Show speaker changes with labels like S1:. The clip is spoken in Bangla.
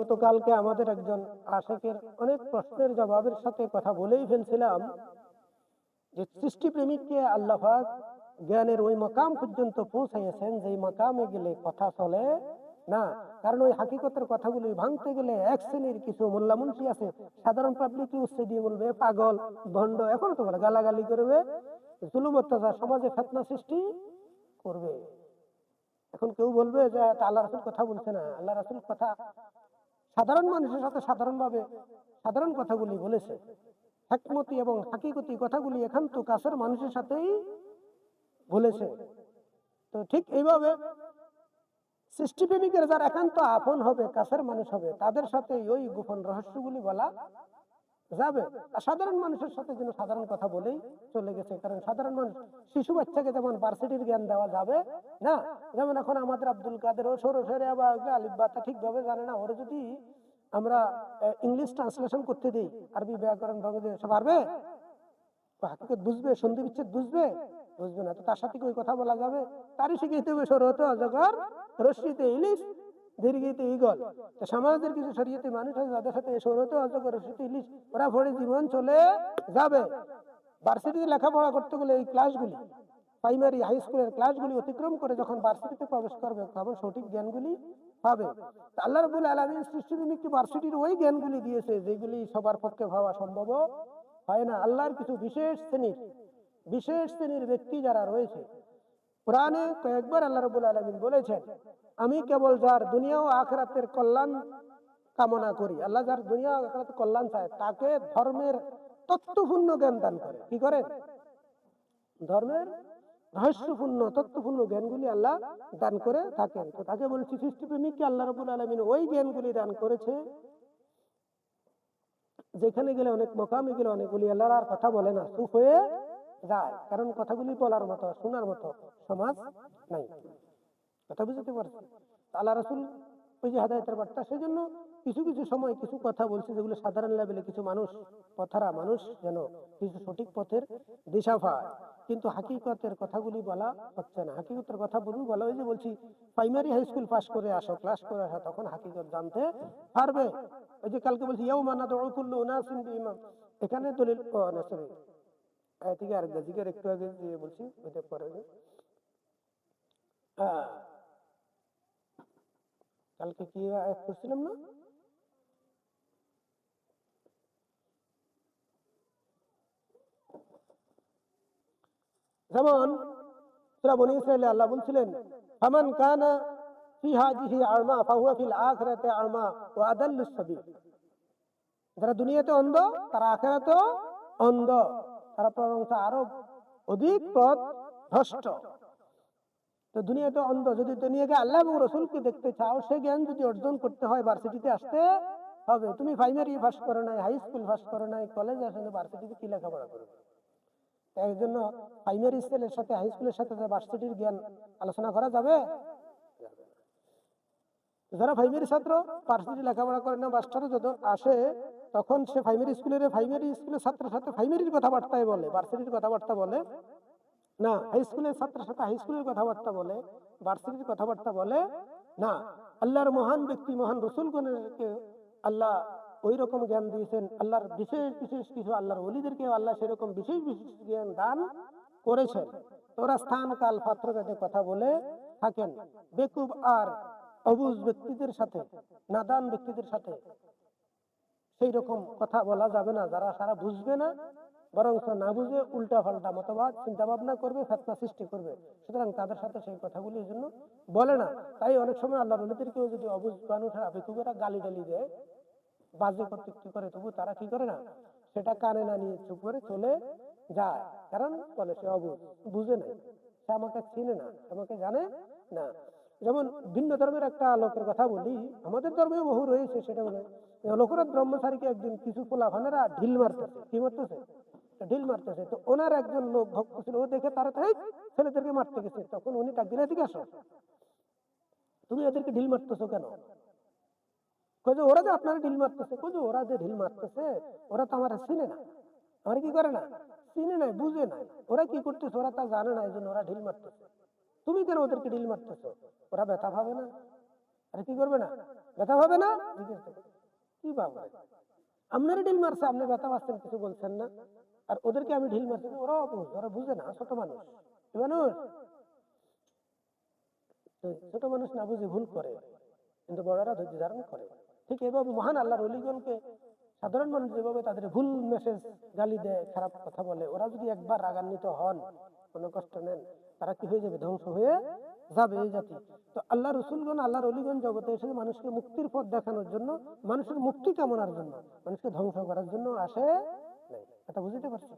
S1: গতকালকে আমাদের একজন আশেকের অনেক প্রশ্নের জবাবের সাথে কথা বলেই ফেলছিলাম যে সৃষ্টি প্রেমিককে আল্লাহ জ্ঞানের ওই মকাম পর্যন্ত পৌঁছাইয়েছেন যে মকামে গেলে কথা চলে না। কারণ ওই হাকিকতের কথাগুলি ভাঙতে গেলে এক শ্রেণির কিছু মোল্লামুন্সি আছে, সাধারণ পাবলিক উৎসে দিয়ে বলবে, পাগল, ভণ্ড, এখন তো বলে গালাগালি করবে, জুলুম, অত্যাচার, সমাজে ফেতনা সৃষ্টি করবে। এখন কেউ বলবে যে আল্লাহ রাসুল কথা বলছে না। আল্লাহ রাসুল কথা সাধারণ মানুষের সাথে সাধারণভাবে সাধারণ কথাগুলি বলেছে। হেকমতি এবং হাকিকতি কথাগুলি একান্ত কাছের মানুষের সাথেই বলেছে। তো ঠিক এইভাবে সৃষ্টিপ্রেমিকের যার একান্ত আপন হবে, কাছের মানুষ হবে, তাদের সাথে ওই গোপন রহস্যগুলি বলা যাবে। সাধারণ মানুষের সাথে যেন সাধারণ কথা বলেই চলে গেছে। কারণ সাধারণ মানুষ শিশু বাচ্চাকে যেমন ভার্সিটির জ্ঞান দেওয়া যাবে, না? যেমন এখন আমাদের আব্দুল কাদের ও সরো সরে বা আলিফ বাতা ঠিকভাবে জানে না। ওরা যদি আমরা ইংলিশ ট্রান্সলেশন করতে দিই, আরবি ব্যাকরণ ভাবে সে পারবে? হাকিকত বুঝবে, সন্ধি বিচ্ছেদ বুঝবে? বুঝবে না। তো তার সাথে ওই কথা বলা যাবে? তারই শিখিয়ে হবে সরহতে অজগর রশ্মিতে ইলিশ। দীর্ঘিতে ইগল সমাজের কিছু শরীয়তে মানুষ আছে যাদের সাথে সরহতে অজগর রশ্মিতে ইলিশ ওরা ভরে জীবন চলে যাবে। ভার্সিটিতে লেখাপড়া করতে গেলে এই ক্লাসগুলি প্রাইমারি হাই স্কুলের ক্লাসগুলি অতিক্রম করে যখন ভার্সিটিতে প্রবেশ করবে, তখন সঠিক জ্ঞানগুলি পাবে। আল্লাহ রবুল আলমী সৃষ্টিপ্রেমিককে ভার্সিটির ওই জ্ঞানগুলি দিয়েছে যেগুলি সবার পক্ষে ভাবা সম্ভব হয় না। আল্লাহর কিছু বিশেষ শ্রেণির বিশেষ শ্রেণির ব্যক্তি যারা রয়েছে, কোরআনে কয়েকবার আল্লাহ রবুল আলমিন বলেছেন আমি কেবল যার দুনিয়া ও আখরাতের কল্যাণ কামনা করি। আল্লাহ যার দুনিয়া ও আখরাতের কল্যাণ চায়, তাকে ধর্মের তত্ত্বপূর্ণ জ্ঞান দান করে। কি করেন ধর্মের রহস্যপূর্ণ, তত্ত্বপূর্ণ জ্ঞানগুলি আল্লাহ দান করে থাকেন। তো তাকে বলছি, সৃষ্টিপ্রেমিককে আল্লাহ রবুল আলমিন ওই জ্ঞানগুলি দান করেছে, যেখানে গেলে অনেক মোকামে গেলে অনেকগুলি আল্লাহর আর কথা বলে না, চুপ হয়ে যায়। কারণ কথাগুলি বলার মতো, শোনার মতো সমাজ নাই। কথা বুঝতে পারছি আল্লাহ রসুল ওই যে হাদায়তের বার্তা, সেজন্য কিছু কিছু সময় কিছু কথা বলছে যেগুলো সাধারণ লেভেলে কিছু মানুষ পথারা মানুষ যেন কিছু সঠিক পথের দিশা পায়। কিন্তু হাকিকতের কথাগুলি বলা হচ্ছে না। হাকিকতের কথা বলুন, বলা ওই যে বলছি প্রাইমারি হাই স্কুল পাস করে আসো ক্লাস করে আসো, তখন হাকিকত জানতে পারবে। ওই যে কালকে বলছি ইউ মানা দৌড়কুল্লু উনাসিন ইমাম এখানে দলিল সরি থেকে আর একটু আগে বলছি, ওইটা পরে হ্যাঁ কালকে কি আয়াত করছিলাম না? যেমন সূরা বনি ইসরাইলে আল্লাহ বলছিলেন, ফামান কানা ফি হাজিহি আরমা ফাহুয়া ফিল আখিরাতি আরমা ওয়া আদাল্লুস সাবিল। যারা দুনিয়াতে অন্ধ, তারা আখিরাতেও অন্ধ। তারা বরং আরও অধিক পথ ভ্রষ্ট। তো দুনিয়াতে অন্ধ যদি দুনিয়াকে আল্লাহ এবং রসুলকে দেখতে চাও, সে জ্ঞান যদি অর্জন করতে হয় ভার্সিটিতে আসতে, হবে। তুমি প্রাইমারি পাস করো নাই হাই স্কুল পাস করো নাই কলেজ আসলে ভার্সিটিতে কি লেখাপড়া করবে? তাই জন্য প্রাইমারি স্কুলের সাথে হাই স্কুলের সাথে ভার্সিটির জ্ঞান আলোচনা করা যাবে যারা প্রাইমারি ছাত্র ভার্সিটি লেখাপড়া করে না মাস্টারও যত আসে, তখন সে প্রাইমারি স্কুলের প্রাইমারি স্কুলের ছাত্রের সাথে প্রাইমারির কথাবার্তায় বলে ভার্সিটির কথাবার্তা বলে। না হাই স্কুলের ছাত্রের সাথে হাই স্কুলের কথাবার্তা বলে ভার্সিটির কথাবার্তা বলে, না। আল্লাহর মহান ব্যক্তি, মহান রসুলগণকে আল্লাহ ওই রকম জ্ঞান দিয়েছেন, আল্লাহর বিশেষ বিশেষ কিছু আল্লাহর অলিদেরকে আল্লাহ সেরকম বিশেষ বিশেষ জ্ঞান দান করেছেন। ওরা স্থান, কাল, পাত্র কথা বলে থাকেন। বেকুব আর অবুজ ব্যক্তিদের সাথে, নাদান ব্যক্তিদের সাথে সেই রকম কথা বলা যাবে না। যারা সারা বুঝবে না বরং না বুঝে উল্টা পাল্টা মতবাদ চিন্তা ভাবনা করবে, ফেতনা সৃষ্টি করবে। সুতরাং তাদের সাথে সেই কথাগুলি জন্য বলে না। তাই অনেক সময় আল্লাহ রলিদেরকেও যদি অবুজ মানুষের বেকুবেরা গালি টালি দেয়, বাজে কর্তৃত্ব করে, তবু তারা কি করে না? সেটা কানে না নিয়ে চুপ করে চলে যায়। কারণ বলে সে অবুজ, বুঝে নাই। সে আমাকে চিনে না আমাকে জানে না। যেমন ভিন্ন ধর্মের একটা লোকের কথা বলি, আমাদের ধর্মেও বহু রয়েছে সেটা বলে লোকনাথ ব্রহ্মচারীকে একদিন কিছু পোলা ভানেরা ঢিল মারতেছে। কি মারতেছে? ঢিল মারতেছে। তো ওনার একজন লোক ভক্ত ছিল, ও দেখে তারা তাই ছেলেদেরকে মারতে গেছে। তখন উনি ডাক দিলে এদিকে আসো। তুমি এদেরকে ঢিল মারতেছো কেন? কই ওরা যে আপনারা ঢিল মারতেছে, কই ওরা যে ঢিল মারতেছে, ওরা তো আমার চিনে না। আমার কি করে না? চিনে নাই, বুঝে নাই। ওরা কি করতেছে? ওরা তা জানে না এই জন্য ওরা ঢিল মারতেছে। তুমি কেন ওদেরকে ঢিল মারতেছো? ওরা ব্যথা পাবে না। আরে কি করবে না? ব্যথা হবে না? জিজ্ঞেস। কি বাবা আপনারই ঢিল মারছে, আপনি ব্যথা পাচ্ছেন, কিছু বলছেন না? আর ওদেরকে আমি ঢিল মারছি। ওরাও বুঝ ওরা বুঝে না, ছোট মানুষ। মানুষ? ছোট মানুষ না বুঝে ভুল করে, কিন্তু বড়রা ধৈর্য ধারণ করে। ঠিক এভাবে মহান আল্লাহর অলিগণকে, সাধারণ মানুষ যেভাবে তাদের ভুল মেসেজ গালি দেয়, খারাপ কথা বলে, ওরা যদি একবার রাগান্বিত হন, কোনো কষ্ট নেন, তারা কি হয়ে যাবে? ধ্বংস হয়ে যাবে এই জাতি। তো আল্লাহ রসুলগণ, আল্লাহর অলিগণ জগতে এসে মানুষকে মুক্তির পথ দেখানোর জন্য, মানুষের মুক্তি কামনার জন্য, মানুষকে ধ্বংস করার জন্য আসে এটা বুঝতে পারছ?